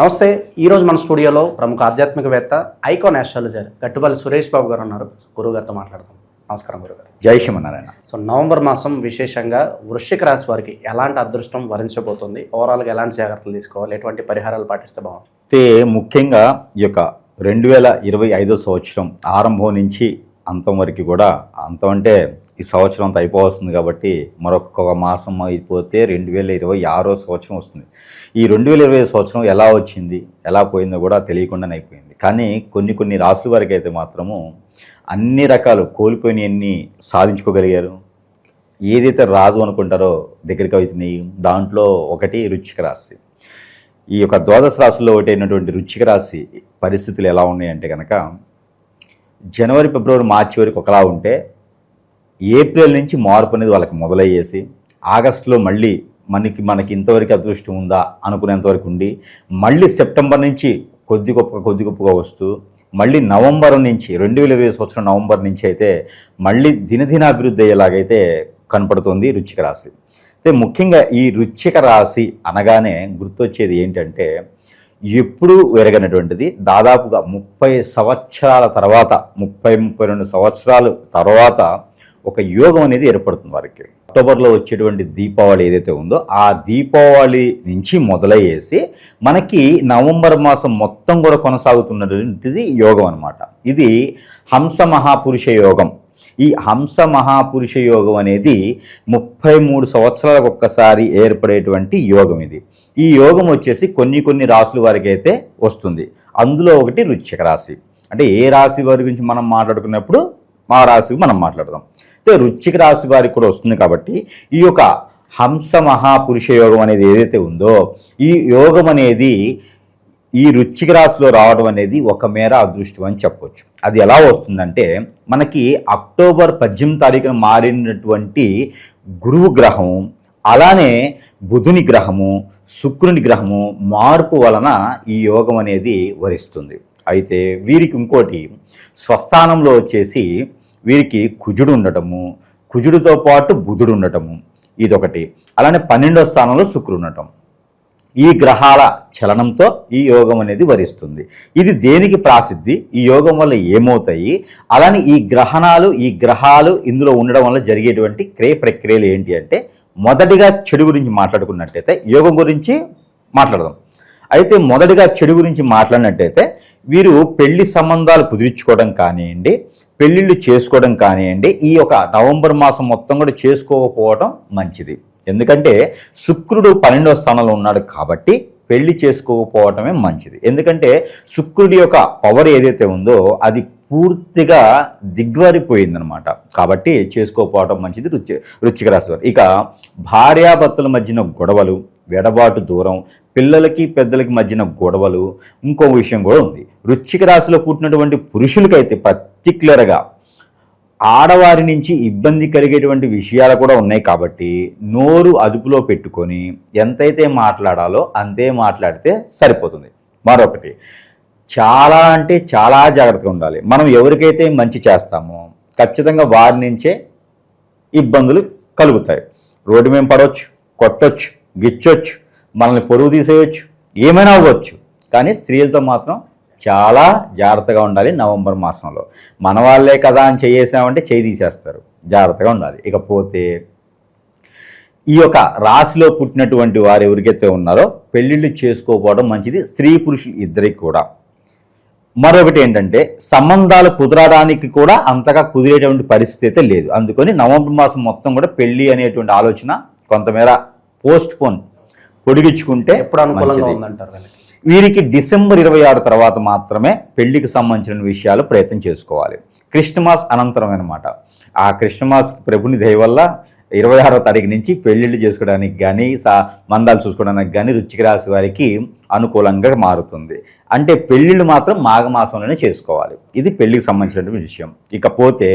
నమస్తే ఈరోజు మన స్టూడియోలో ప్రముఖ ఆధ్యాత్మికవేత్త ఐకాన్ ఆస్ట్రాలజర్ గట్టుపల్లి సురేష్ బాబు గారు ఉన్నారు. గురువు గారితో మాట్లాడదాం. నమస్కారం గురుగారు జై శ్రీమన్నారాయణ. సో నవంబర్ మాసం విశేషంగా వృశ్చిక రాశి వారికి ఎలాంటి అదృష్టం వరించబోతుంది? ఓవరాల్గా ఎలాంటి జాగ్రత్తలు తీసుకోవాలి? ఎటువంటి పరిహారాలు పాటిస్తే బాగుంటుంది? అయితే ముఖ్యంగా ఈ యొక్క రెండు వేల ఇరవై ఐదో సంవత్సరం ఆరంభం నుంచి అంతం వరకు కూడా అంతం అంటే ఈ సంవత్సరం అంతా అయిపోవస్తుంది కాబట్టి మరొక మాసం అయిపోతే రెండు వేల ఇరవై ఆరో సంవత్సరం వస్తుంది. ఈ రెండు వేల ఇరవై సంవత్సరం ఎలా వచ్చింది ఎలా పోయిందో కూడా తెలియకుండానే అయిపోయింది. కానీ కొన్ని కొన్ని రాసుల వరకు అయితే మాత్రము అన్ని రకాలు కోల్పోయినవన్నీ సాధించుకోగలిగారు. ఏదైతే రాదు అనుకుంటారో దగ్గరికి అవుతున్నాయి. దాంట్లో ఒకటి రుచిక రాశి. ఈ యొక్క ద్వాదశ రాశుల్లో ఒకటి అయినటువంటి రుచిక రాశి పరిస్థితులు ఎలా ఉన్నాయంటే కనుక జనవరి ఫిబ్రవరి మార్చి వరకు ఒకలా ఉంటే ఏప్రిల్ నుంచి మార్పు అనేది వాళ్ళకి మొదలయ్యేసి ఆగస్టులో మళ్ళీ మనకి మనకి ఇంతవరకు అదృష్టం ఉందా అనుకునేంతవరకు ఉండి మళ్ళీ సెప్టెంబర్ నుంచి కొద్ది గొప్ప కొద్ది గొప్పగా వస్తూ మళ్ళీ నవంబర్ నుంచి రెండు వేల ఇరవై సంవత్సరం నవంబర్ నుంచి అయితే మళ్ళీ దినదినాభివృద్ధి అయ్యేలాగైతే కనపడుతుంది రుచిక రాశి. అయితే ముఖ్యంగా ఈ రుచిక రాశి అనగానే గుర్తొచ్చేది ఏంటంటే ఎప్పుడూ ఎరగనటువంటిది. దాదాపుగా ముప్పై సంవత్సరాల తర్వాత ముప్పై ముప్పై రెండు సంవత్సరాలు తర్వాత ఒక యోగం అనేది ఏర్పడుతుంది వారికి. అక్టోబర్లో వచ్చేటువంటి దీపావళి ఏదైతే ఉందో ఆ దీపావళి నుంచి మొదలయ్యేసి మనకి నవంబర్ మాసం మొత్తం కూడా కొనసాగుతున్నటువంటిది యోగం అనమాట ఇది హంస మహాపురుష యోగం. ఈ హంస మహాపురుష యోగం అనేది ముప్పై మూడు సంవత్సరాలకు ఒక్కసారి ఏర్పడేటువంటి యోగం ఇది. ఈ యోగం వచ్చేసి కొన్ని కొన్ని రాసుల వారికి అయితే వస్తుంది. అందులో ఒకటి రుచిక రాశి. అంటే ఏ రాశి వారి గురించి మనం మాట్లాడుకున్నప్పుడు ఆ రాశి మనం మాట్లాడదాం. అయితే రుచిక రాశి వారికి కూడా వస్తుంది కాబట్టి ఈ యొక్క హంస మహాపురుష యోగం అనేది ఏదైతే ఉందో ఈ యోగం అనేది ఈ వృచ్చిక రాశిలో రావడం అనేది ఒక మేర అదృష్టం అని చెప్పవచ్చు అది ఎలా వస్తుందంటే మనకి అక్టోబర్ పద్దెనిమిది తారీఖున మారినటువంటి గురువు గ్రహం అలానే బుధుని గ్రహము శుక్రుని గ్రహము మార్పు వలన ఈ యోగం అనేది వరిస్తుంది. అయితే వీరికి ఇంకోటి స్వస్థానంలో వచ్చేసి వీరికి కుజుడు ఉండటము కుజుడితో పాటు బుధుడు ఉండటము ఇదొకటి. అలానే పన్నెండో స్థానంలో శుక్రుడు ఉండటం. ఈ గ్రహాల చలనంతో ఈ యోగం అనేది వరిస్తుంది. ఇది దేనికి ప్రాసిద్ధి? ఈ యోగం వల్ల ఏమవుతాయి? అలానే ఈ గ్రహణాలు ఈ గ్రహాలు ఇందులో ఉండడం వల్ల జరిగేటువంటి క్రియ ప్రక్రియలు ఏంటి అంటే మొదటిగా చెడు గురించి మాట్లాడుకున్నట్టయితే యోగం గురించి మాట్లాడదాం. అయితే మొదటిగా చెడు గురించి మాట్లాడినట్టయితే వీరు పెళ్ళి సంబంధాలు కుదిర్చుకోవడం కానివ్వండి పెళ్ళిళ్ళు చేసుకోవడం కానివ్వండి ఈ యొక్క నవంబర్ మాసం మొత్తం కూడా చేసుకోకపోవడం మంచిది. ఎందుకంటే శుక్రుడు పన్నెండవ స్థానంలో ఉన్నాడు కాబట్టి పెళ్ళి చేసుకోకపోవటమే మంచిది. ఎందుకంటే శుక్రుడి యొక్క పవర్ ఏదైతే ఉందో అది పూర్తిగా దిగ్వారిపోయిందనమాట. కాబట్టి చేసుకోకపోవటం మంచిది రుచి రుచిక రాశి వారు. ఇక భార్యాభర్తల మధ్యన గొడవలు వెడబాటు దూరం పిల్లలకి పెద్దలకి మధ్యన గొడవలు. ఇంకో విషయం కూడా ఉంది. రుచిక రాశిలో పుట్టినటువంటి పురుషులకైతే పర్టిక్యులర్గా ఆడవారి నుంచి ఇబ్బంది కలిగేటువంటి విషయాలు కూడా ఉన్నాయి కాబట్టి నోరు అదుపులో పెట్టుకొని ఎంతైతే మాట్లాడాలో అంతే మాట్లాడితే సరిపోతుంది. మరొకటి చాలా అంటే చాలా జాగ్రత్తగా ఉండాలి. మనం ఎవరికైతే మంచి చేస్తామో ఖచ్చితంగా వారి నుంచే ఇబ్బందులు కలుగుతాయి. రోడ్డు మేము పడవచ్చు కొట్టొచ్చు గిచ్చొచ్చు మనల్ని పొరుగు తీసేయచ్చు ఏమైనా అవ్వచ్చు. కానీ స్త్రీలతో మాత్రం చాలా జాగ్రత్తగా ఉండాలి నవంబర్ మాసంలో. మన వాళ్ళే కదా అని చేసామంటే చేయి తీసేస్తారు. జాగ్రత్తగా ఉండాలి. ఇకపోతే ఈ యొక్క రాశిలో పుట్టినటువంటి వారు ఎవరికైతే ఉన్నారో పెళ్ళిళ్ళు చేసుకోకపోవడం మంచిది. స్త్రీ పురుషులు ఇద్దరికి కూడా. మరొకటి ఏంటంటే సంబంధాలు కుదరడానికి కూడా అంతగా కుదిరేటువంటి పరిస్థితి అయితే లేదు. అందుకని నవంబర్ మాసం మొత్తం కూడా పెళ్ళి అనేటువంటి ఆలోచన కొంతమేర పోస్ట్ పోన్ పొడిగించుకుంటే ఎప్పుడు అనుకూలంగా మంచిది. ఉందంటారు వీరికి డిసెంబర్ ఇరవై ఆరు తర్వాత మాత్రమే పెళ్ళికి సంబంధించిన విషయాలు ప్రయత్నం చేసుకోవాలి. క్రిస్టమాస్ అనంతరం అనమాట ఆ క్రిస్టమాస్ ప్రభుని దయ వల్ల ఇరవై ఆరో తారీఖు నుంచి పెళ్ళిళ్ళు చేసుకోవడానికి కానీ సా మందాలు చూసుకోవడానికి కానీ రుచికి రాసి వారికి అనుకూలంగా మారుతుంది. అంటే పెళ్ళిళ్ళు మాత్రం మాఘమాసంలోనే చేసుకోవాలి. ఇది పెళ్ళికి సంబంధించినటువంటి విషయం. ఇకపోతే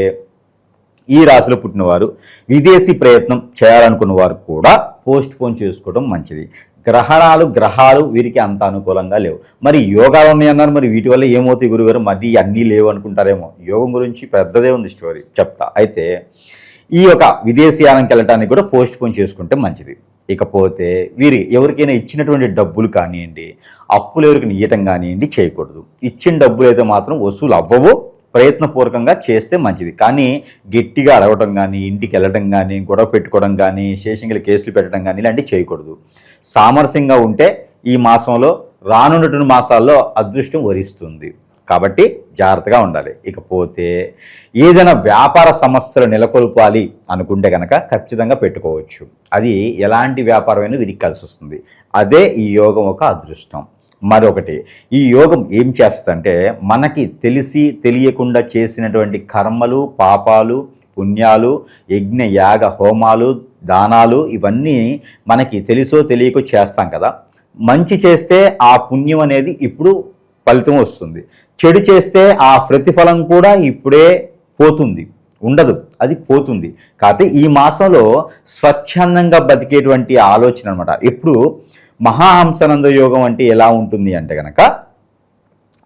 ఈ రాశిలో పుట్టినవారు విదేశీ ప్రయత్నం చేయాలనుకున్న వారు కూడా పోస్ట్ పోన్ చేసుకోవడం మంచిది. గ్రహణాలు గ్రహాలు వీరికి అంత అనుకూలంగా లేవు. మరి యోగాలు ఉన్నాయన్నారు మరి వీటి వల్ల ఏమవుతాయి గురుగారు? మరి అన్నీ లేవు అనుకుంటారేమో. యోగం గురించి పెద్దదే ఉంది స్టోరీ చెప్తా. అయితే ఈ యొక్క విదేశీయానంకి వెళ్ళటానికి కూడా పోస్ట్ పోన్ చేసుకుంటే మంచిది. ఇకపోతే వీరి ఎవరికైనా ఇచ్చినటువంటి డబ్బులు కానివ్వండి అప్పులు ఎవరికి ఇవ్వటం కానివ్వండి చేయకూడదు. ఇచ్చిన డబ్బులు అయితే మాత్రం వసూలు అవ్వవు. ప్రయత్నపూర్వకంగా చేస్తే మంచిది. కానీ గట్టిగా అడగటం కానీ ఇంటికి వెళ్ళడం కానీ గొడవ పెట్టుకోవడం కానీ శేషంగిల కేసులు పెట్టడం కానీ ఇలాంటివి చేయకూడదు. సామరస్యంగా ఉంటే ఈ మాసంలో రానున్నటువంటి మాసాల్లో అదృష్టం వరిస్తుంది. కాబట్టి జాగ్రత్తగా ఉండాలి. ఇకపోతే ఏదైనా వ్యాపార సమస్యలు నెలకొల్పాలి అనుకుంటే కనుక ఖచ్చితంగా పెట్టుకోవచ్చు. అది ఎలాంటి వ్యాపారమైనా వీరికి కలిసి వస్తుంది అదే ఈ యోగం ఒక అదృష్టం. మరొకటి. ఈ యోగం ఏం చేస్తుందంటే మనకి తెలిసి తెలియకుండా చేసినటువంటి కర్మలు పాపాలు పుణ్యాలు యజ్ఞ యాగ హోమాలు దానాలు ఇవన్నీ మనకి తెలుసో తెలియకో చేస్తాం కదా. మంచి చేస్తే ఆ పుణ్యం అనేది ఇప్పుడు ఫలితం వస్తుంది. చెడు చేస్తే ఆ ప్రతిఫలం కూడా ఇప్పుడే పోతుంది. ఉండదు. అది పోతుంది. కాకపోతే ఈ మాసంలో స్వచ్ఛందంగా బతికేటువంటి ఆలోచన అనమాట ఇప్పుడు మహాహంసనంద యోగం అంటే ఎలా ఉంటుంది అంటే కనుక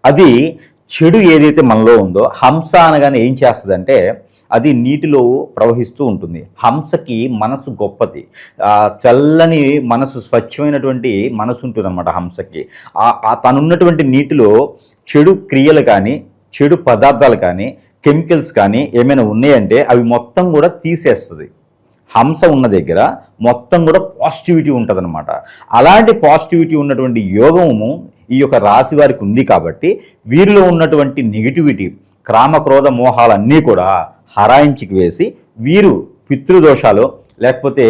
అది చెడు ఏదైతే మనలో ఉందో హంస అనగానే ఏం చేస్తుందంటే అది నీటిలో ప్రవహిస్తూ ఉంటుంది. హంసకి మనసు గొప్పది. చల్లని మనసు స్వచ్ఛమైనటువంటి మనసు ఉంటుంది అనమాట హంసకి తనున్నటువంటి నీటిలో చెడు క్రియలు కానీ చెడు పదార్థాలు కానీ కెమికల్స్ కానీ ఏమైనా ఉన్నాయంటే అవి మొత్తం కూడా తీసేస్తుంది. హంస ఉన్న దగ్గర మొత్తం కూడా పాజిటివిటీ ఉంటుందన్నమాట. అలాంటి పాజిటివిటీ ఉన్నటువంటి యోగము ఈ యొక్క రాశి వారికి ఉంది కాబట్టి వీరిలో ఉన్నటువంటి నెగిటివిటీ క్రామ క్రోధ మోహాలన్నీ కూడా హరాయించికి వేసి వీరు పితృదోషాలు లేకపోతే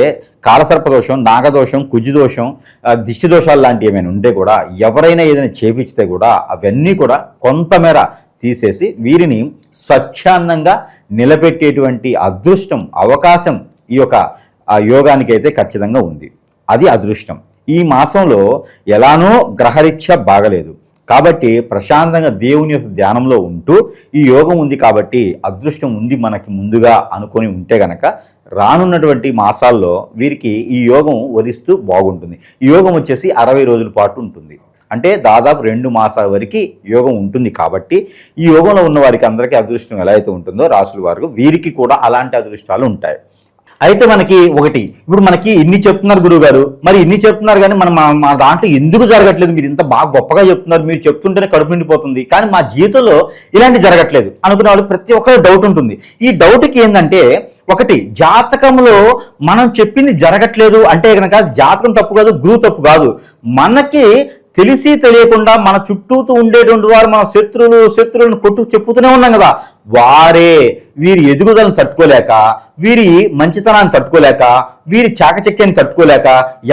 కాలసర్పదోషం నాగదోషం కుజిదోషం ఆ, దిష్టి దోషాలు లాంటివి ఏమైనా ఉంటే కూడా ఎవరైనా ఏదైనా చేపించితే కూడా అవన్నీ కూడా కొంతమేర తీసేసి వీరిని స్వచ్ఛందంగా నిలబెట్టేటువంటి అదృష్టం అవకాశం ఈ యొక్క యోగానికి అయితే ఖచ్చితంగా ఉంది. అది అదృష్టం. ఈ మాసంలో ఎలానో గ్రహరీత్యా బాగలేదు. కాబట్టి ప్రశాంతంగా దేవుని యొక్క ధ్యానంలో ఉంటూ ఈ యోగం ఉంది కాబట్టి అదృష్టం ఉంది మనకి ముందుగా అనుకొని ఉంటే గనక రానున్నటువంటి మాసాల్లో వీరికి ఈ యోగం వరిస్తూ బాగుంటుంది. ఈ యోగం వచ్చేసి అరవై రోజుల పాటు ఉంటుంది. అంటే దాదాపు రెండు మాసాల వరకు యోగం ఉంటుంది కాబట్టి ఈ యోగంలో ఉన్న వారికి అందరికీ అదృష్టం ఎలా అయితే ఉంటుందో రాసుల వారికి వీరికి కూడా అలాంటి అదృష్టాలు ఉంటాయి. అయితే మనకి ఒకటి ఇప్పుడు మనకి ఇన్ని చెప్తున్నారు గురువు గారు మరి ఇన్ని చెప్తున్నారు కానీ మన మా- మా దాంట్లో ఎందుకు జరగట్లేదు? మీరు ఇంత బాగా గొప్పగా చెప్తున్నారు. మీరు చెప్తుంటేనే కడుపు నిండిపోతుంది. కానీ మా జీవితంలో ఇలాంటి జరగట్లేదు. అనుకునే వాళ్ళు ప్రతి ఒక్కరు డౌట్ ఉంటుంది. ఈ డౌట్కి ఏంటంటే ఒకటి జాతకంలో మనం చెప్పింది జరగట్లేదు అంటే కనుక జాతకం తప్పు కాదు గురువు తప్పు కాదు. మనకి తెలిసి తెలియకుండా మన చుట్టూతూ ఉండేటువంటి వారు మన శత్రువులు శత్రువులను కొట్టు చెప్పుతూనే ఉన్నాం కదా. వారే వీరి ఎదుగుదలను తట్టుకోలేక వీరి మంచితనాన్ని తట్టుకోలేక వీరి చాకచక్యాన్ని తట్టుకోలేక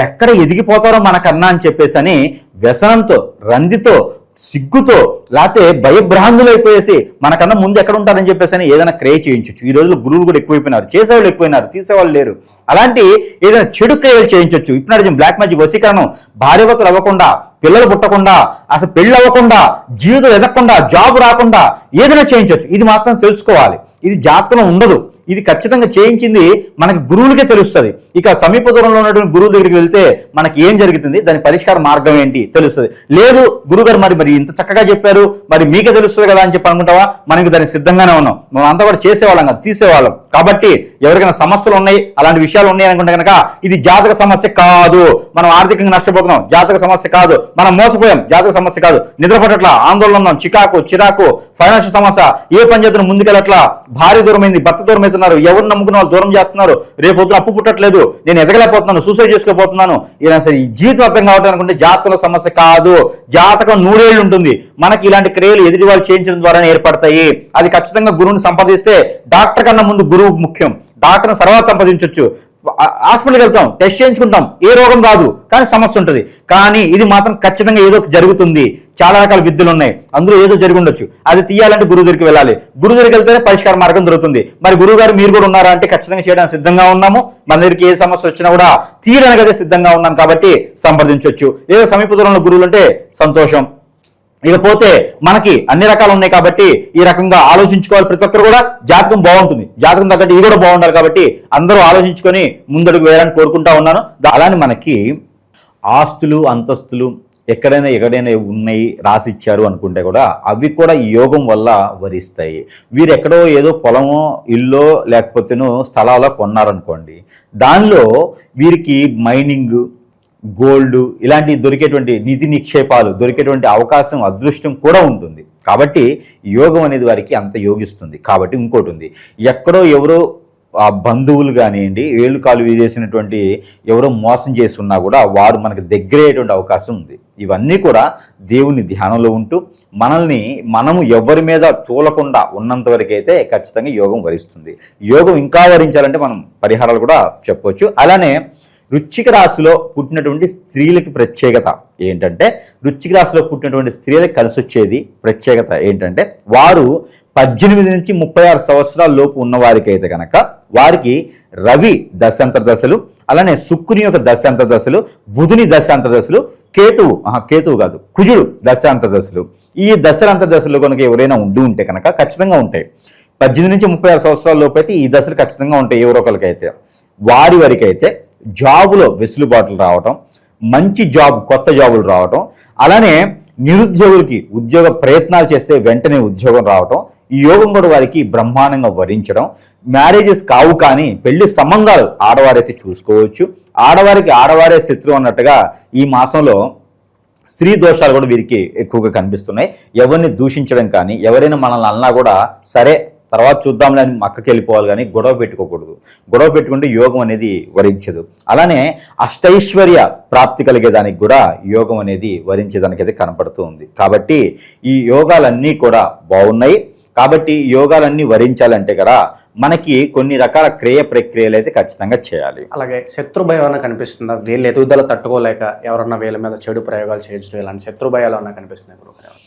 ఎక్కడ ఎదిగిపోతారో మనకన్నా అని చెప్పేసి అని వ్యసనంతో రందితో సిగ్గుతో లేకపోతే భయభ్రాంతులు అయిపోయేసి మనకన్నా ముందు ఎక్కడ ఉంటారని చెప్పేసి అని ఏదైనా క్రియ చేయించవచ్చు ఈ రోజుల్లో గురువులు కూడా ఎక్కువైపోయినారు చేసేవాళ్ళు ఎక్కువైనారు తీసేవాళ్ళు లేరు. అలాంటి ఏదైనా చెడు క్రియలు చేయించవచ్చు ఇప్పుడు అడిగిన బ్లాక్ మ్యాజిక్ భార్య భార్యభర్తలు అవ్వకుండా పిల్లలు పుట్టకుండా అసలు పెళ్ళి అవ్వకుండా జీవితం ఎదగకుండా జాబ్ రాకుండా ఏదైనా చేయించవచ్చు ఇది మాత్రం తెలుసుకోవాలి. ఇది జాతకంలో ఉండదు. ఇది ఖచ్చితంగా చేయించింది మనకి గురువులకే తెలుస్తుంది. ఇక సమీప దూరంలో ఉన్నటువంటి గురువు దగ్గరికి వెళ్తే మనకి ఏం జరుగుతుంది? దాని పరిష్కార మార్గం ఏంటి? తెలుస్తుంది. లేదు గురుగారు మరి మరి ఇంత చక్కగా చెప్పారు. మరి మీకే తెలుస్తుంది కదా అని చెప్పి అనుకుంటావా? మనకి దానికి సిద్ధంగానే ఉన్నాం. మనం అంతా కూడా చేసేవాళ్ళం కదా తీసేవాళ్ళం. కాబట్టి ఎవరికైనా సమస్యలు ఉన్నాయి అలాంటి విషయాలు ఉన్నాయి అనుకుంటే కనుక ఇది జాతక సమస్య కాదు. మనం ఆర్థికంగా నష్టపోతున్నాం. జాతక సమస్య కాదు. మనం మోసపోయాం. జాతక సమస్య కాదు. నిద్రపట్టట్ల ఆందోళన ఉన్నాం. చికాకు చిరాకు ఫైనాన్షియల్ సమస్య ఏ పని పంచాయతీని ముందుకెళ్ళట్లా భార్య దూరమైంది భర్త దూరమైంది అవుతున్నారు ఎవరు నమ్ముకున్న వాళ్ళు దూరం చేస్తున్నారు. రేపు పొద్దున అప్పు పుట్టట్లేదు. నేను ఎదగలేకపోతున్నాను. సూసైడ్ చేసుకోపోతున్నాను ఇలా సరే జీవితం అర్థం కావటం అనుకుంటే జాతకంలో సమస్య కాదు. జాతకం నూరేళ్ళు ఉంటుంది. మనకి ఇలాంటి క్రియలు ఎదుటి వాళ్ళు చేయించడం ద్వారానే ఏర్పడతాయి. అది ఖచ్చితంగా గురువుని సంపాదిస్తే డాక్టర్ కన్నా ముందు గురువు ముఖ్యం. డాక్టర్ని తర్వాత సంపాదించవచ్చు హాస్పిటల్కి వెళ్తాం టెస్ట్ చేయించుకుంటాం. ఏ రోగం రాదు కానీ సమస్య ఉంటుంది. కానీ ఇది మాత్రం ఖచ్చితంగా ఏదో జరుగుతుంది. చాలా రకాల విద్యలు ఉన్నాయి. అందులో ఏదో జరిగి ఉండొచ్చు. అది తీయాలంటే గురువు దగ్గరికి వెళ్ళాలి. గురువు దగ్గరికి వెళ్తేనే పరిష్కార మార్గం దొరుకుతుంది. మరి గురువు గారు మీరు కూడా ఉన్నారా అంటే ఖచ్చితంగా చేయడానికి సిద్ధంగా ఉన్నాము. మన దగ్గరికి ఏ సమస్య వచ్చినా కూడా తీయడానికి అదే సిద్ధంగా ఉన్నాం కాబట్టి సంప్రదించవచ్చు ఏదో సమీప దూరంలో గురువులు అంటే సంతోషం. ఇకపోతే మనకి అన్ని రకాలు ఉన్నాయి కాబట్టి ఈ రకంగా ఆలోచించుకోవాలి ప్రతి ఒక్కరు కూడా. జాతకం బాగుంటుంది. జాతకం తగ్గట్టు ఇది కూడా బాగుండాలి కాబట్టి అందరూ ఆలోచించుకొని ముందడుగు వేయాలని కోరుకుంటా ఉన్నాను. అలానే మనకి ఆస్తులు అంతస్తులు ఎక్కడైనా ఎక్కడైనా ఉన్నాయి రాసిచ్చారు అనుకుంటే కూడా అవి కూడా ఈ యోగం వల్ల వరిస్తాయి. వీరు ఎక్కడో ఏదో పొలమో ఇల్లో లేకపోతేనో స్థలాలో కొన్నారనుకోండి దానిలో వీరికి మైనింగ్ గోల్డ్ ఇలాంటి దొరికేటువంటి నిధి నిక్షేపాలు దొరికేటువంటి అవకాశం అదృష్టం కూడా ఉంటుంది. కాబట్టి యోగం అనేది వారికి అంత యోగిస్తుంది. కాబట్టి ఇంకోటి ఉంది. ఎక్కడో ఎవరో ఆ బంధువులు కానివ్వండి ఏళ్ళు కాలు వేసేసినటువంటి ఎవరో మోసం చేసి ఉన్నా కూడా వారు మనకు దగ్గరయ్యేటువంటి అవకాశం ఉంది. ఇవన్నీ కూడా దేవుని ధ్యానంలో ఉంటూ మనల్ని మనము ఎవరి మీద తూలకుండా ఉన్నంత ఖచ్చితంగా యోగం వరిస్తుంది. యోగం ఇంకా వరించాలంటే మనం పరిహారాలు కూడా చెప్పవచ్చు అలానే వృచ్చిక రాశిలో పుట్టినటువంటి స్త్రీలకి ప్రత్యేకత ఏంటంటే వృచ్చిక రాశిలో పుట్టినటువంటి స్త్రీలకు కలిసి వచ్చేది ప్రత్యేకత ఏంటంటే వారు పద్దెనిమిది నుంచి ముప్పై ఆరు సంవత్సరాల లోపు ఉన్నవారికి అయితే కనుక వారికి రవి దశాంతర దశలు అలానే శుక్రుని యొక్క దశాంతర దశలు బుధుని దశాంతర దశలు కేతువు ఆహా, కేతువు కాదు కుజుడు దశాంతర దశలు. ఈ దశాంతర దశలు కనుక ఎవరైనా ఉండి ఉంటే కనుక ఖచ్చితంగా ఉంటాయి. పద్దెనిమిది నుంచి ముప్పై ఆరు సంవత్సరాల లోపు అయితే ఈ దశలు ఖచ్చితంగా ఉంటాయి ఎవరో ఒకరికైతే. వారి వరకైతే జాబులో వెసులుబాట్లు రావటం మంచి జాబ్ కొత్త జాబులు రావటం అలానే నిరుద్యోగులకి ఉద్యోగ ప్రయత్నాలు చేస్తే వెంటనే ఉద్యోగం రావటం ఈ యోగం కూడా వారికి బ్రహ్మాండంగా వరించడం. మ్యారేజెస్ కావు కానీ పెళ్ళి సంబంధాలు ఆడవారైతే చూసుకోవచ్చు. ఆడవారికి ఆడవారే శత్రువు అన్నట్టుగా ఈ మాసంలో స్త్రీ దోషాలు కూడా వీరికి ఎక్కువగా కనిపిస్తున్నాయి. ఎవరిని దూషించడం కానీ ఎవరైనా మనల్ని అన్నా కూడా సరే తర్వాత చూద్దాంలే అని మక్కకి వెళ్ళిపోవాలి కానీ గొడవ పెట్టుకోకూడదు. గొడవ పెట్టుకుంటే యోగం అనేది వరించదు. అలానే అష్టైశ్వర్య ప్రాప్తి కలిగేదానికి కూడా యోగం అనేది వరించేదానికి అయితే కనపడుతూ ఉంది. కాబట్టి ఈ యోగాలన్నీ కూడా బాగున్నాయి. కాబట్టి యోగాలన్నీ వరించాలంటే కదా మనకి కొన్ని రకాల క్రియ ప్రక్రియలు అయితే ఖచ్చితంగా చేయాలి. అలాగే శత్రు భయం కనిపిస్తుంది కనిపిస్తుందా? వీళ్ళు ఎదుగుదల తట్టుకోలేక ఎవరన్నా వీళ్ళ మీద చెడు ప్రయోగాలు చేయించడం ఇలాంటి శత్రు భయాలు ఏమైనా కనిపిస్తున్నాయి గురుగారు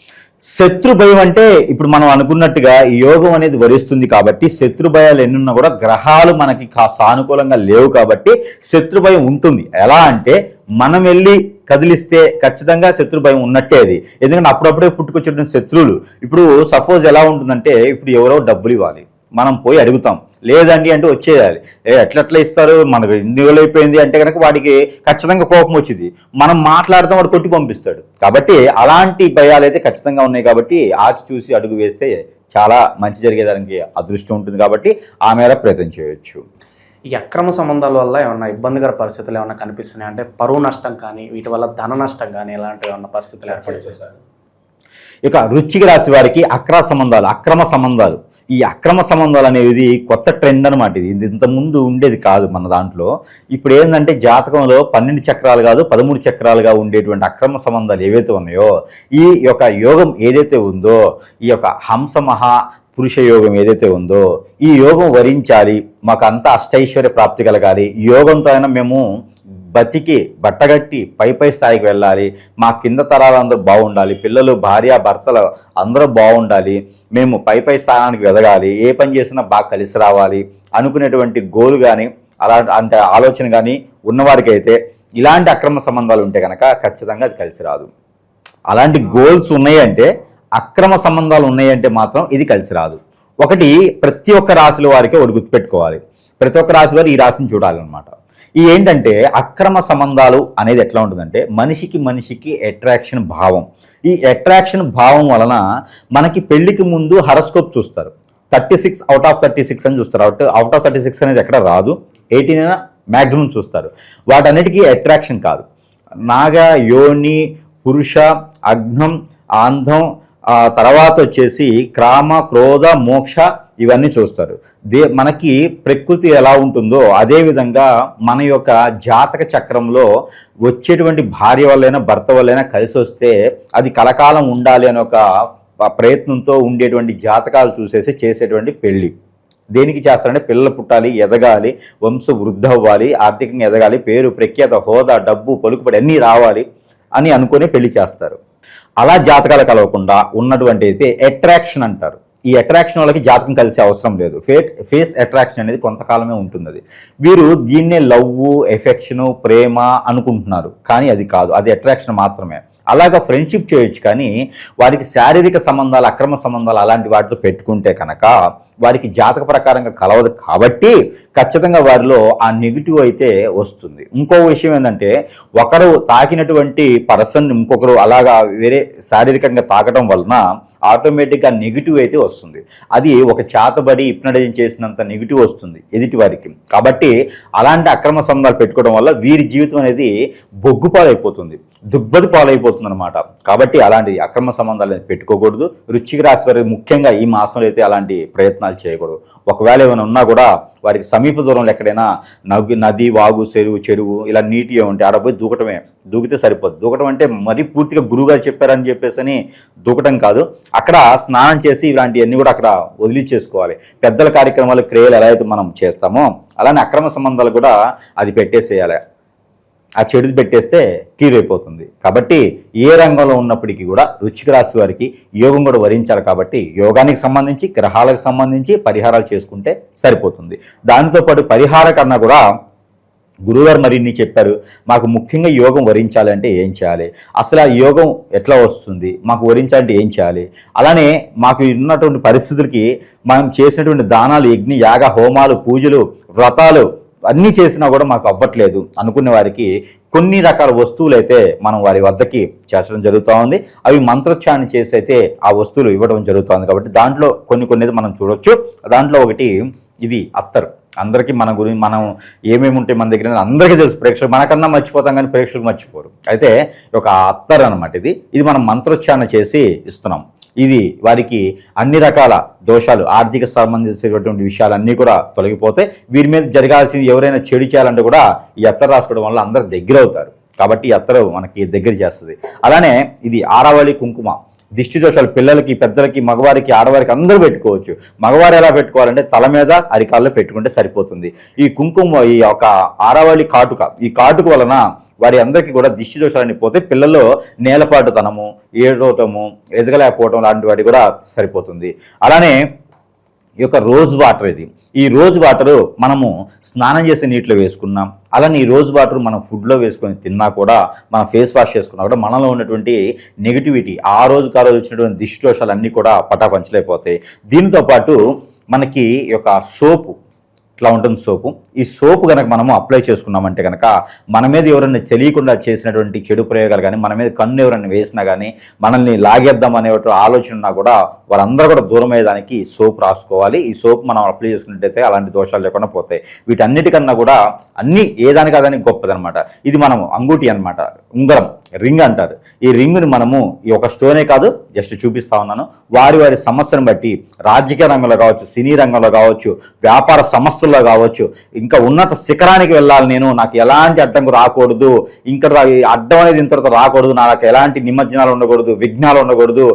శత్రు భయం అంటే ఇప్పుడు మనం అనుకున్నట్టుగా ఈ యోగం అనేది వరిస్తుంది కాబట్టి శత్రు భయాలు ఎన్నున్నా కూడా గ్రహాలు మనకి కా- సానుకూలంగా లేవు కాబట్టి శత్రు భయం ఉంటుంది. ఎలా అంటే మనం వెళ్ళి కదిలిస్తే ఖచ్చితంగా శత్రు భయం ఉన్నట్టే అది. ఎందుకంటే అప్పుడప్పుడే పుట్టుకొచ్చిన శత్రువులు. ఇప్పుడు సపోజ్ ఎలా ఉంటుందంటే ఇప్పుడు ఎవరో డబ్బులు ఇవ్వాలి. మనం పోయి అడుగుతాం. లేదండి అంటే వచ్చేయాలి. ఎట్లెట్లా ఇస్తారు? మనకు ఇన్ని రోజులు అయిపోయింది అంటే కనుక వాడికి ఖచ్చితంగా కోపం వచ్చింది. మనం మాట్లాడదాం వాడు కొట్టి పంపిస్తాడు. కాబట్టి అలాంటి భయాలు అయితే ఖచ్చితంగా ఉన్నాయి కాబట్టి ఆచి చూసి అడుగు వేస్తే చాలా మంచి జరిగేదానికి అదృష్టం ఉంటుంది కాబట్టి ఆ మేర ప్రయత్నం చేయొచ్చు. ఈ అక్రమ సంబంధాల వల్ల ఏమన్నా ఇబ్బందికర పరిస్థితులు ఏమన్నా కనిపిస్తున్నాయి? అంటే పరువు నష్టం కానీ వీటి వల్ల ధన నష్టం కానీ ఇలాంటి ఏమన్నా పరిస్థితులు ఏర్పడి ఇక వృశ్చిక రాశి వారికి అక్ర సంబంధాలు అక్రమ సంబంధాలు. ఈ అక్రమ సంబంధాలు అనేది కొత్త ట్రెండ్ అనమాట ఇది. ఇది ఇంతకుముందు ఉండేది కాదు మన దాంట్లో. ఇప్పుడు ఏంటంటే జాతకంలో పన్నెండు చక్రాలు కాదు పదమూడు చక్రాలుగా ఉండేటువంటి అక్రమ సంబంధాలు ఏవైతే ఉన్నాయో ఈ యొక్క యోగం ఏదైతే ఉందో ఈ యొక్క హంస మహా పురుష యోగం ఏదైతే ఉందో ఈ యోగం వరించాలి మాకు అంతా అష్టైశ్వర్య ప్రాప్తి కలగాలి యోగంతో అయినా మేము బతికి బట్టగట్టి పై పై స్థాయికి వెళ్ళాలి. మా కింద తరాలందరూ బాగుండాలి. పిల్లలు భార్య భర్తలు అందరూ బాగుండాలి. మేము పై పై స్థానానికి ఎదగాలి ఏ పని చేసినా బాగా కలిసి రావాలి. అనుకునేటువంటి గోల్ కానీ అలా అంటే ఆలోచన కానీ ఉన్నవారికి అయితే ఇలాంటి అక్రమ సంబంధాలు ఉంటే కనుక ఖచ్చితంగా అది కలిసి రాదు. అలాంటి గోల్స్ ఉన్నాయంటే అక్రమ సంబంధాలు ఉన్నాయంటే మాత్రం ఇది కలిసి రాదు. ఒకటి ప్రతి ఒక్క రాశుల వారికి ఒకటి గుర్తుపెట్టుకోవాలి. ప్రతి ఒక్క రాశి వారు ఈ రాశిని చూడాలన్నమాట. ఈ ఏంటంటే అక్రమ సంబంధాలు అనేది ఎట్లా ఉంటుందంటే మనిషికి మనిషికి అట్రాక్షన్ భావం. ఈ అట్రాక్షన్ భావం వలన మనకి పెళ్ళికి ముందు హరస్కోప్ చూస్తారు. Thirty six out of thirty six అని చూస్తారు. Out out of thirty six అనేది ఎక్కడ రాదు. ఎయిటీన్ అయినా మ్యాక్సిమం చూస్తారు. వాటన్నిటికీ అట్రాక్షన్ కాదు. నాగ యోని పురుష అగ్నం ఆంధం తర్వాత వచ్చేసి క్రామ క్రోధ మోక్ష ఇవన్నీ చూస్తారు. దే మనకి ప్రకృతి ఎలా ఉంటుందో అదేవిధంగా మన యొక్క జాతక చక్రంలో వచ్చేటువంటి భార్య వల్లైనా భర్త వల్లైనా కలిసి వస్తే అది కలకాలం ఉండాలి అని ఒక ప్రయత్నంతో ఉండేటువంటి జాతకాలు చూసేసి చేసేటువంటి పెళ్ళి దేనికి చేస్తారంటే పిల్లలు పుట్టాలి ఎదగాలి వంశ వృద్ధి అవ్వాలి ఆర్థికంగా ఎదగాలి పేరు ప్రఖ్యాత హోదా డబ్బు పలుకుబడి అన్నీ రావాలి అని అనుకుని పెళ్ళి చేస్తారు. అలా జాతకాలు కలవకుండా ఉన్నటువంటి అయితే అట్రాక్షన్ అంటారు. ఈ అట్రాక్షన్ వాళ్ళకి జాతకం కలిసే అవసరం లేదు. ఫేట్ ఫేస్ అట్రాక్షన్ అనేది కొంతకాలమే ఉంటుంది అది వీరు దీన్నే లవ్ ఎఫెక్షను ప్రేమ అనుకుంటున్నారు. కానీ అది కాదు. అది అట్రాక్షన్ మాత్రమే. అలాగా ఫ్రెండ్షిప్ చేయొచ్చు కానీ వారికి శారీరక సంబంధాలు అక్రమ సంబంధాలు అలాంటి వాటితో పెట్టుకుంటే కనుక వారికి జాతక ప్రకారంగా కలవదు కాబట్టి ఖచ్చితంగా వారిలో ఆ నెగిటివ్ అయితే వస్తుంది. ఇంకో విషయం ఏంటంటే ఒకరు తాకినటువంటి పర్సన్ ఇంకొకరు అలాగా వేరే శారీరకంగా తాకడం వలన ఆటోమేటిక్గా నెగిటివ్ అయితే వస్తుంది. అది ఒక చేతబడి ఇప్నడైజం చేసినంత నెగిటివ్ వస్తుంది ఎదుటి వారికి. కాబట్టి అలాంటి అక్రమ సంబంధాలు పెట్టుకోవడం వల్ల వీరి జీవితం అనేది బొగ్గు పాలైపోతుంది దుబ్బది పాలైపోతుంది అనమాట కాబట్టి అలాంటి అక్రమ సంబంధాలు అనేది పెట్టుకోకూడదు. రుచికి రాశి వారికి ముఖ్యంగా ఈ మాసంలో అయితే అలాంటి ప్రయత్నాలు చేయకూడదు. ఒకవేళ ఏమైనా ఉన్నా కూడా వారికి సమీప దూరంలో ఎక్కడైనా నది నది వాగు చెరువు చెరువు ఇలా నీటిగా ఉంటే ఆడ పోయి దూకటమే. దూకితే సరిపోదు. దూకటం అంటే మరీ పూర్తిగా గురువుగారు చెప్పారని చెప్పేసి అని దూకటం కాదు. అక్కడ స్నానం చేసి ఇలాంటివన్నీ కూడా అక్కడ వదిలిచ్చేసుకోవాలి. పెద్దల కార్యక్రమాలు క్రియలు ఎలా అయితే మనం చేస్తామో అలానే అక్రమ సంబంధాలు కూడా అది పెట్టేసేయాలి. ఆ చెడుది పెట్టేస్తే కీరైపోతుంది కాబట్టి ఏ రంగంలో ఉన్నప్పటికీ కూడా రుచిక రాశి వారికి యోగం కూడా వరించాలి కాబట్టి యోగానికి సంబంధించి గ్రహాలకు సంబంధించి పరిహారాలు చేసుకుంటే సరిపోతుంది. దానితో పాటు పరిహార కన్నా కూడా గురుగారు మరిన్ని చెప్పారు. మాకు ముఖ్యంగా యోగం వరించాలంటే ఏం చేయాలి? అసలు ఆ యోగం ఎట్లా వస్తుంది? మాకు వరించాలంటే ఏం చేయాలి? అలానే మాకు ఉన్నటువంటి పరిస్థితులకి మనం చేసినటువంటి దానాలు యజ్ఞ యాగ హోమాలు పూజలు వ్రతాలు అన్నీ చేసినా కూడా మాకు అవ్వట్లేదు. అనుకునే వారికి కొన్ని రకాల వస్తువులు అయితే మనం వారి వద్దకి చేర్చడం జరుగుతూ ఉంది. అవి మంత్రోచ్చారణ చేసి అయితే ఆ వస్తువులు ఇవ్వడం జరుగుతుంది కాబట్టి దాంట్లో కొన్ని కొన్ని మనం చూడొచ్చు. దాంట్లో ఒకటి ఇది అత్తరు. అందరికీ మన గురించి మనం ఏమేమి ఉంటే మన దగ్గర అందరికీ తెలుసు. ప్రేక్షకులు మనకన్నా మర్చిపోతాం కానీ ప్రేక్షకులు మర్చిపోరు. అయితే ఒక అత్తర్ అనమాట ఇది. ఇది మనం మంత్రోచ్చారణ చేసి ఇస్తున్నాం. ఇది వారికి అన్ని రకాల దోషాలు ఆర్థిక సంబంధించినటువంటి విషయాలు అన్నీ కూడా తొలగిపోతే వీరి మీద జరగాల్సింది ఎవరైనా చెడు చేయాలంటే కూడా ఈ అత్తర్ రాసుకోవడం వల్ల అందరు దగ్గర అవుతారు కాబట్టి ఈ అత్తరు మనకి దగ్గర చేస్తుంది. అలానే ఇది ఆరావళి కుంకుమ. దిష్టి దోషాలు పిల్లలకి పెద్దలకి మగవారికి ఆడవారికి అందరూ పెట్టుకోవచ్చు. మగవారు ఎలా పెట్టుకోవాలంటే తల మీద అరికాల్లో పెట్టుకుంటే సరిపోతుంది. ఈ కుంకుమ ఈ యొక్క ఆరావళి కాటుక ఈ కాటుక వలన వారి అందరికీ కూడా దిష్టి దోషాలని పోతే పిల్లల్లో నేలపాటుతనము ఏడవటము ఎదగలేకపోవటం లాంటి వాటి కూడా సరిపోతుంది. అలానే ఈ యొక్క రోజ్ వాటర్ ఇది. ఈ రోజ్ వాటర్ మనము స్నానం చేసే నీటిలో వేసుకున్నాం. అలానే ఈ రోజ్ వాటర్ మనం ఫుడ్లో వేసుకొని తిన్నా కూడా మనం ఫేస్ వాష్ చేసుకున్నా కూడా మనలో ఉన్నటువంటి నెగిటివిటీ ఆ రోజు ఆ రోజు వచ్చినటువంటి దిష్టి దోషాలు అన్నీ కూడా పటాపంచలైపోతాయి. దీంతో పాటు మనకి ఈ యొక్క సోపు ఇట్లా ఉంటుంది సోపు? ఈ సోపు కనుక మనము అప్లై చేసుకున్నామంటే కనుక మన మీద ఎవరైనా తెలియకుండా చేసినటువంటి చెడు ప్రయోగాలు కానీ మన మీద కన్ను ఎవరైనా వేసినా కానీ మనల్ని లాగేద్దాం అనే ఆలోచన ఉన్నా కూడా వాళ్ళందరూ కూడా దూరం అయ్యేదానికి ఈ సోప్ రాసుకోవాలి. ఈ సోప్ మనం అప్లై చేసుకున్నట్టయితే అలాంటి దోషాలు లేకుండా పోతాయి. వీటన్నిటికన్నా కూడా అన్ని ఏదానికి అదానికి గొప్పదనమాట ఇది మనము అంగూటి అన్నమాట. ఉంగరం. రింగ్ అంటారు. ఈ రింగ్ని మనము ఈ ఒక స్టోనే కాదు జస్ట్ చూపిస్తా ఉన్నాను. వారి వారి సమస్యను బట్టి రాజకీయ రంగంలో కావచ్చు సినీ రంగంలో కావచ్చు వ్యాపార సంస్థల్లో కావచ్చు ఇంకా ఉన్నత శిఖరానికి వెళ్ళాలి నేను నాకు ఎలాంటి అడ్డంకు రాకూడదు ఇంకా ఈ అడ్డం అనేది ఇంత రాకూడదు నాకు ఎలాంటి నిమజ్జనాలు ఉండకూడదు విఘ్నాలు ఉండకూడదు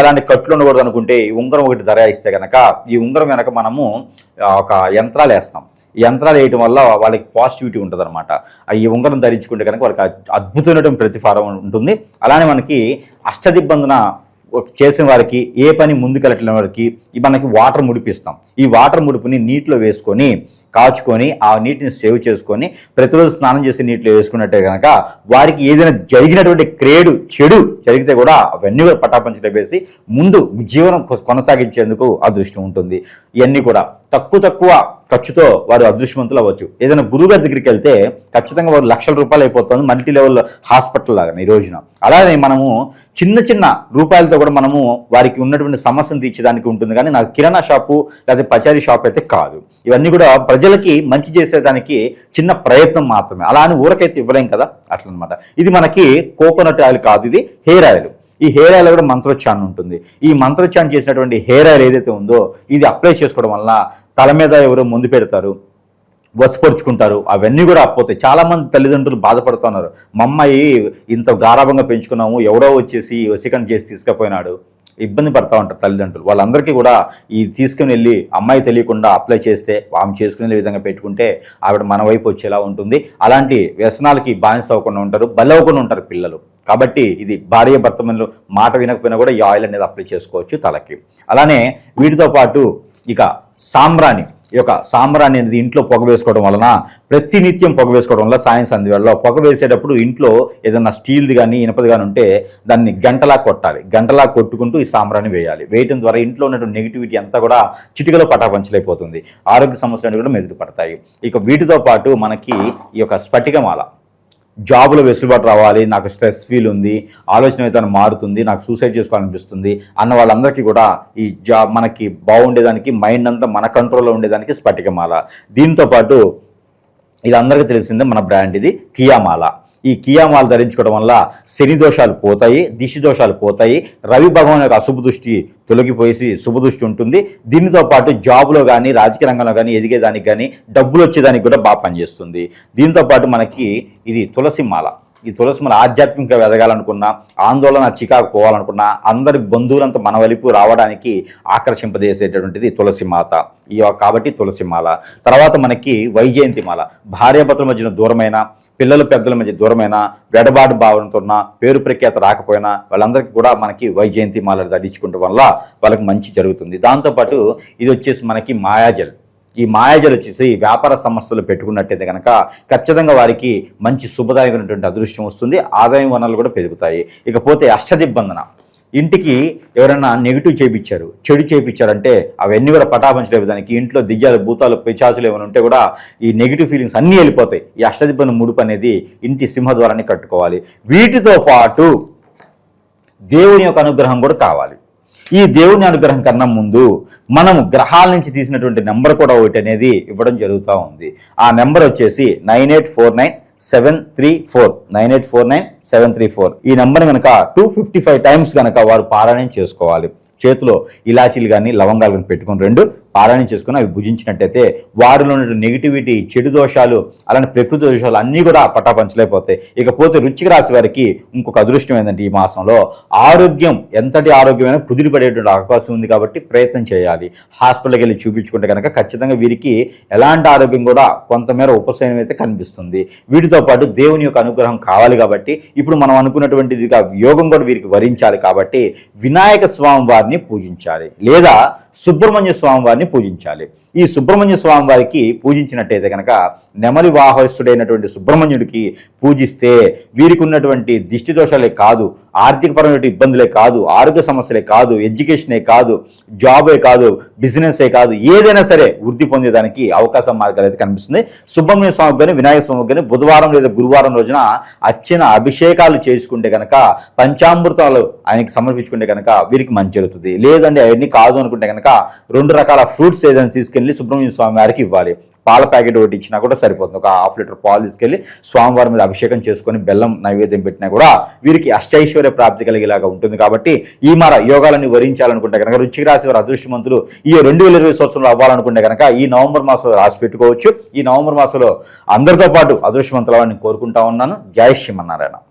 ఎలాంటి కట్లు ఉండకూడదు అనుకుంటే ఈ ఉంగరం ఒకటి ధర ఇస్తే కనుక ఈ ఉంగరం వెనక మనము ఒక యంత్రాలు వేస్తాం. యంత్రాలు వేయటం వల్ల వాళ్ళకి పాజిటివిటీ ఉంటుంది అనమాట ఈ ఉంగరం ధరించుకుంటే కనుక వాళ్ళకి అద్భుతమైనటువంటి ప్రతిఫలం ఉంటుంది. అలానే మనకి అష్టదిబ్బందన చేసిన వారికి ఏ పని ముందుకెళ్ళట్లేని వారికి మనకి వాటర్ ముడిపిస్తాం. ఈ వాటర్ ముడుపుని నీటిలో వేసుకొని కాచుకొని ఆ నీటిని సేవ్ చేసుకొని ప్రతిరోజు స్నానం చేసి నీటిలో వేసుకున్నట్టే కనుక వారికి ఏదైనా జరిగినటువంటి క్రేడు చెడు జరిగితే కూడా అవన్నీ కూడా పటాపంచలు వేసి ముందు జీవనం కొనసాగించేందుకు అదృష్టం ఉంటుంది. ఇవన్నీ కూడా తక్కువ తక్కువ ఖర్చుతో వారు అదృష్టవంతులు అవ్వచ్చు. ఏదైనా గురుగారి దగ్గరికి వెళ్తే ఖచ్చితంగా వారు లక్షల రూపాయలు అయిపోతుంది. మల్టీ లెవెల్ హాస్పిటల్ లాగా ఈ రోజున. అలానే మనము చిన్న చిన్న రూపాయలతో కూడా మనము వారికి ఉన్నటువంటి సమస్యను తీర్చడానికి ఉంటుంది. కానీ నాకు కిరాణా షాపు లేకపోతే పచారీ షాప్ అయితే కాదు. ఇవన్నీ కూడా ప్రజలకి మంచి చేసేదానికి చిన్న ప్రయత్నం మాత్రమే. అలా అని ఊరకైతే ఇవ్వలేం కదా? అట్లనమాట. ఇది మనకి కోకోనట్ ఆయిల్ కాదు ఇది హెయిర్ ఆయిల్. ఈ హెయిర్ ఆయిల్ కూడా మంత్రోచ్చారణ ఉంటుంది. ఈ మంత్రోచ్చారణ చేసినటువంటి హెయిర్ ఆయిల్ ఏదైతే ఉందో ఇది అప్లై చేసుకోవడం వల్ల తల మీద ఎవరో ముందు పెడతారు వసపరుచుకుంటారు అవన్నీ కూడా అప్పవుతాయి చాలామంది తల్లిదండ్రులు బాధపడుతున్నారు. మా అమ్మాయి ఇంత గారాభంగా పెంచుకున్నాము ఎవడో వచ్చేసి వసీకరణ చేసి తీసుకుపోయినాడు. ఇబ్బంది పడతా ఉంటారు తల్లిదండ్రులు. వాళ్ళందరికీ కూడా ఈ తీసుకుని వెళ్ళి అమ్మాయి తెలియకుండా అప్లై చేస్తే ఆమె చేసుకునే విధంగా పెట్టుకుంటే ఆవిడ మన వైపు వచ్చేలా ఉంటుంది. అలాంటి వ్యసనాలకి బానిస అవ్వకుండా ఉంటారు బలవకుండా ఉంటారు పిల్లలు. కాబట్టి ఇది భార్య భర్త మాట వినకపోయినా కూడా ఈ ఆయిల్ అనేది అప్లై చేసుకోవచ్చు తలకి. అలానే వీటితో పాటు ఇక సాంబ్రాణి. ఈ యొక్క సాంబ్రాన్ని అనేది ఇంట్లో పొగ వేసుకోవడం వలన ప్రతినిత్యం పొగ వేసుకోవడం వల్ల సాయం సంధి వేళలో పొగ వేసేటప్పుడు ఇంట్లో ఏదైనా స్టీల్ది కానీ ఇనపది కానీ ఉంటే దాన్ని గంటలా కొట్టాలి. గంటలా కొట్టుకుంటూ ఈ సాంబ్రాన్ని వేయాలి. వేయటం ద్వారా ఇంట్లో ఉన్నటువంటి నెగిటివిటీ అంతా కూడా చిటికలో పటాపంచలైపోతుంది ఆరోగ్య సమస్యలు కూడా మెదులు పడతాయి ఇక వీటితో పాటు మనకి ఈ యొక్క స్ఫటికమాల. జాబ్లో వెసులుబాటు రావాలి నాకు స్ట్రెస్ ఫీల్ ఉంది ఆలోచన విధానం మారుతుంది నాకు సూసైడ్ చేసుకోవాలనిపిస్తుంది అన్న వాళ్ళందరికీ కూడా ఈ జాబ్ మనకి బాగుండేదానికి మైండ్ అంతా మన కంట్రోల్లో ఉండేదానికి స్ఫటికమాల. దీంతో పాటు ఇది అందరికీ తెలిసిందే మన బ్రాండ్ ఇది కియామాల. ఈ కియామాలు ధరించుకోవడం వల్ల శని దోషాలు పోతాయి దిశి దోషాలు పోతాయి. రవి భగవాన్ యొక్క అశుభ దృష్టి తొలగిపోయేసి శుభదృష్టి ఉంటుంది. దీనితో పాటు జాబ్లో కానీ రాజకీయ రంగంలో కానీ ఎదిగేదానికి కానీ డబ్బులు వచ్చేదానికి కూడా బాగా పనిచేస్తుంది. దీంతో పాటు మనకి ఇది తులసి మాల. ఈ తులసి మన ఆధ్యాత్మికంగా ఎదగాలనుకున్నా ఆందోళన చికాకు పోవాలనుకున్నా అందరి బంధువులంతా మన వైపు రావడానికి ఆకర్షింపజేసేటటువంటిది తులసి మాత. ఈ కాబట్టి తులసి మాల. తర్వాత మనకి వైజయంతి మాల. భార్యాభర్తల మధ్యన దూరమైన పిల్లల పెద్దల మధ్య దూరమైన వెడబాటు భావనతో ఉన్న పేరు ప్రఖ్యాత రాకపోయినా వాళ్ళందరికీ కూడా మనకి వైజయంతి మాల ధరించుకుంటం వల్ల వాళ్ళకి మంచి జరుగుతుంది. దాంతోపాటు ఇది వచ్చేసి మనకి మాయాజల్. ఈ మాయాజలు వచ్చేసి వ్యాపార సంస్థలు పెట్టుకున్నట్టయితే కనుక ఖచ్చితంగా వారికి మంచి శుభదాయకమైనటువంటి అదృష్టం వస్తుంది. ఆదాయం వనరులు కూడా పెరుగుతాయి. ఇకపోతే అష్టదిబ్బందన ఇంటికి ఎవరైనా నెగిటివ్ చేపించారు చెడు చేపించారంటే అవన్నీ కూడా పటాపంచలే విధానికి ఇంట్లో దిజ్జాలు భూతాలు పిచాచులు ఏమైనా ఉంటే కూడా ఈ నెగిటివ్ ఫీలింగ్స్ అన్నీ వెళ్ళిపోతాయి. ఈ అష్టదిబ్బంది ముడుపు అనేది ఇంటి సింహద్వారాన్ని కట్టుకోవాలి. వీటితో పాటు దేవుని యొక్క అనుగ్రహం కూడా కావాలి. ఈ దేవుని అనుగ్రహం కన్నా ముందు మనము గ్రహాల నుంచి తీసినటువంటి నెంబర్ కూడా ఒకటి అనేది ఇవ్వడం జరుగుతూ ఉంది. ఆ నెంబర్ వచ్చేసి nine eight four nine seven three four. Nine eight four nine seven three four. ఈ నెంబర్ కనుక టూ ఫిఫ్టీ ఫైవ్ టైమ్స్ కనుక వారు పారాయణం చేసుకోవాలి. చేతిలో ఇలాచీలు కానీ లవంగాలు కానీ పెట్టుకుని రెండు పారాయణం చేసుకుని అవి భుజించినట్టయితే వారిలో ఉన్న నెగిటివిటీ చెడు దోషాలు అలానే ప్రకృతి దోషాలు అన్నీ కూడా పట్టాపంచలేకపోతాయి ఇకపోతే రుచికి రాసి వారికి ఇంకొక అదృష్టం ఏంటంటే ఈ మాసంలో ఆరోగ్యం ఎంతటి ఆరోగ్యమైనా కుదిరిపడేటువంటి అవకాశం ఉంది కాబట్టి ప్రయత్నం చేయాలి. హాస్పిటల్కి వెళ్ళి చూపించుకుంటే కనుక ఖచ్చితంగా వీరికి ఎలాంటి ఆరోగ్యం కూడా కొంతమేర ఉపశమనం అయితే కనిపిస్తుంది. వీటితో పాటు దేవుని యొక్క అనుగ్రహం కావాలి కాబట్టి ఇప్పుడు మనం అనుకున్నటువంటిది యోగం కూడా వీరికి వరించాలి కాబట్టి వినాయక స్వామి వారిని పూజించాలి. లేదా సుబ్రహ్మణ్య స్వామి వారిని పూజించాలి. ఈ సుబ్రహ్మణ్య స్వామి వారికి పూజించినట్టయితే కనుక నెమలి వాహస్తుడైనటువంటి సుబ్రహ్మణ్యుడికి పూజిస్తే వీరికి ఉన్నటువంటి దిష్టి దోషాలే కాదు ఆర్థికపరమైన ఇబ్బందులే కాదు ఆరోగ్య సమస్యలే కాదు ఎడ్యుకేషనే కాదు జాబే కాదు బిజినెసే కాదు ఏదైనా సరే వృద్ధి పొందేదానికి అవకాశం మార్గాలు అయితే కనిపిస్తుంది. సుబ్రహ్మణ్య స్వామికి కానీ వినాయక స్వామికి కానీ బుధవారం లేదా గురువారం రోజున అచ్చిన అభిషేకాలు చేసుకుంటే కనుక పంచామృతాలు ఆయనకి సమర్పించుకుంటే కనుక వీరికి మంచి జరుగుతుంది. లేదండి అవన్నీ కాదు అనుకుంటే కనుక రెండు రకాల ఫ్రూట్స్ ఏదైనా తీసుకెళ్ళి సుబ్రహ్మణ్య స్వామి వారికి ఇవ్వాలి. పాల ప్యాకెట్ ఒకటి ఇచ్చినా కూడా సరిపోతుంది. ఒక హాఫ్ లీటర్ పాలు తీసుకెళ్ళి స్వామివారి మీద అభిషేకం చేసుకొని బెల్లం నైవేద్యం పెట్టినా కూడా వీరికి అష్టైశ్వర్య ప్రాప్తి కలిగేలాగా ఉంటుంది. కాబట్టి ఈ మర యోగాలను వరించాలనుకుంటే కనుక రుచికి రాసి వారి అదృష్టవంతులు ఈ రెండు వేల ఇరవై సంవత్సరంలో అవ్వాలనుకుంటే కనుక ఈ నవంబర్ మాసంలో రాసి పెట్టుకోవచ్చు. ఈ నవంబర్ మాసంలో అందరితో పాటు అదృష్టవంతులు కోరుకుంటా ఉన్నాను. జై శ్రీమన్నారాయణ.